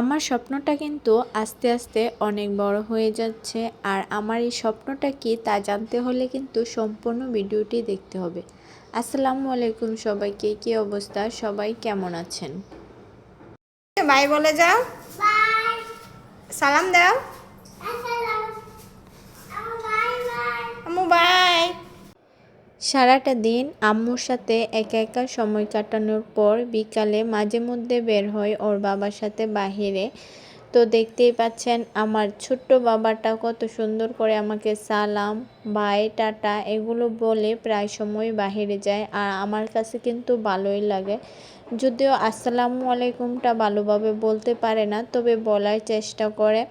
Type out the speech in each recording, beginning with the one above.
আমার স্বপ্নটা কিন্তু আস্তে আস্তে অনেক বড় হয়ে যাচ্ছে আর আমার এই স্বপ্নটা কি তা জানতে হলে কিন্তু সম্পূর্ণ ভিডিওটি দেখতে হবে। আসসালামু আলাইকুম সবাইকে কি অবস্থা? সবাই কেমন আছেন? বাই বলে যাও। সালাম দাও আম্মু বাই সারাটা দিন আম্মুর সাথে একা একা সময় কাটানোর পর বিকালে মাঝে মধ্যে বের হয় ওর বাবার সাথে বাহিরে। তো দেখতেই পাচ্ছেন আমার ছোট্ট বাবাটা কত সুন্দর করে আমাকে সালাম, বাই, টাটা এগুলো বলে প্রায় সময় বাহিরে যায় আর আমার কাছে কিন্তু ভালোই লাগে। যদিও আসসালামু আলাইকুমটা ভালোভাবে বলতে পারে না, তবে বলার চেষ্টা করে।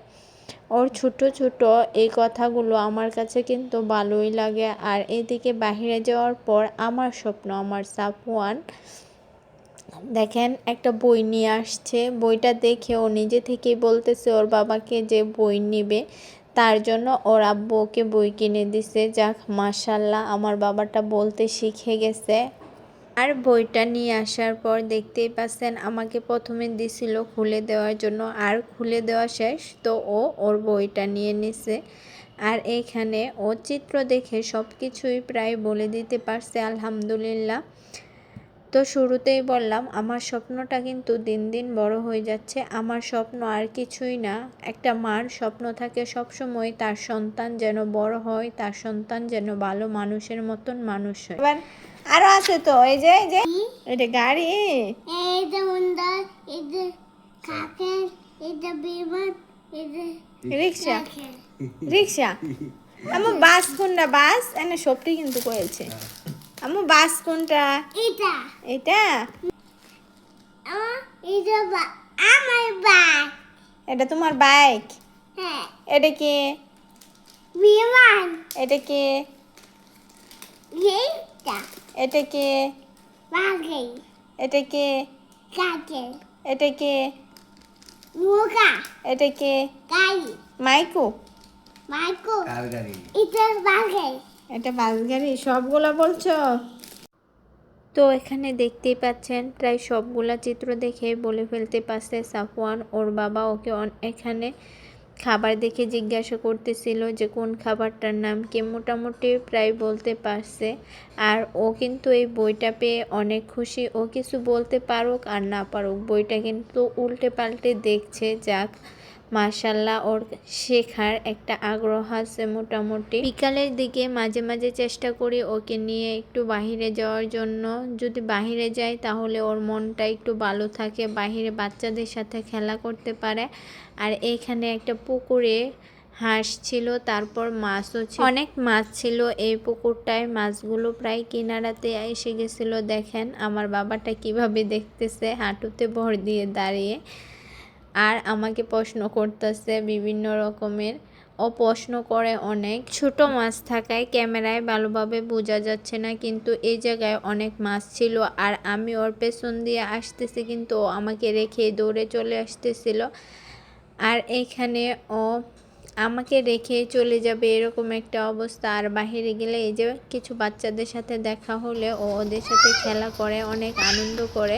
ওর ছোট ছোট এই কথাগুলো আমার কাছে কিন্তু ভালোই লাগে। আর এদিকে বাহিরে যাওয়ার পর আমার স্বপ্ন, আমার সাফওয়ান। দেখেন, একটা বই নিয়ে আসছে। বইটা দেখে ও নিজে থেকেই বলতেছে ওর বাবাকে যে বই নিবে। তার জন্য ওর আব্বু ওকে বই কিনে দিছে। যাক, মাশাল্লাহ, আমার বাবাটা বলতে শিখে গেছে। আর বইটা নিয়ে আসার পর দেখতেই পাচ্ছেন আমাকে প্রথমে দিছিল খুলে দেওয়ার জন্য আর খুলে দেওয়া শেষ, তো ও ওর বইটা নিয়ে নিছে। আর এখানে ও চিত্র দেখে সব কিছুই প্রায় বলে দিতে পারছে, আলহামদুলিল্লাহ। তো শুরুতেই বললাম আমার স্বপ্নটা কিন্তু দিন দিন বড় হয়ে যাচ্ছে। আমার স্বপ্ন আর কিছুই না। একটা মার স্বপ্ন থাকে সবসময়। তার সন্তান যেন বড় হয় তার সন্তান যেন ভালো মানুষের মতন মানুষ হয়। এবার আরও আছে তো এই যে এই যে। এটা গাড়ি। এই যে মুন্ডা এই যে কাকের এই যে বিমান এই যে রিক্সা। রিক্সা। আমু বাস কোনটা বাস এনে সবটি কিন্তু কয়েছে। আমু বাস কোনটা? এটা। এটা? বা- আমার ব্যাগ এটা তোমার বাইক হ্যাঁ। এটা কি? বিমান। এটা কি? এইটা। এটা কি? বাগে এটা কি? কাকের। এটা কি? মুগা এটা কি? গাড়ি। মাইকু। মাইকো। কার গাড়ি? এটা বাগে এটা বাস গাড়ি সবগুলা বলছো? তো এখানে দেখতেই পাচ্ছেন, প্রায় সবগুলা চিত্র দেখে বলে ফেলতে পারছে সাফওয়ান, ওর বাবা ওকে এখানে খাবার দেখে জিজ্ঞাসা করতেছিল যে কোন খাবারটার নাম কি মোটামুটি প্রায় বলতে পারছে। আর ও কিন্তু এই বইটা পেয়ে অনেক খুশি। ও কিছু বলতে পারুক আর না পারুক, বইটা কিন্তু উল্টে পাল্টে দেখছে, যাক। মাশাল্লাহ, ওর শেখার একটা আগ্রহ আছে মোটামুটি। বিকালের দিকে মাঝে মাঝে চেষ্টা করি ওকে নিয়ে একটু বাহিরে যাওয়ার জন্য। যদি বাহিরে যাই তাহলে ওর মনটা একটু ভালো থাকে, বাহিরে বাচ্চাদের সাথে খেলা করতে পারে। আর এখানে একটা পুকুরে হাঁস ছিল, তারপর মাছও ছিল। অনেক মাছ ছিল এই পুকুরটায়, মাছগুলো প্রায় কিনারাতে এসে গেছিল। দেখেন আমার বাবাটা কীভাবে দেখতেছে, হাঁটুতে ভর দিয়ে দাঁড়িয়ে। আর আমাকে প্রশ্ন করতেছে বিভিন্ন রকমের ও প্রশ্ন করে অনেক। ছোট মাছ থাকায় ক্যামেরায় ভালোভাবে বোঝা যাচ্ছে না, কিন্তু এই জায়গায় অনেক মাছ ছিল আর আমি ওর পেছন দিয়ে আসতেছি, কিন্তু ও আমাকে রেখে দৌড়ে চলে আসতেছিল। আর এখানে ও আমাকে রেখে চলে যাবে এরকম একটা অবস্থা। আর বাহিরে গেলে এই যে কিছু বাচ্চাদের সাথে দেখা হলে ও ওদের সাথে খেলা করে, অনেক আনন্দ করে।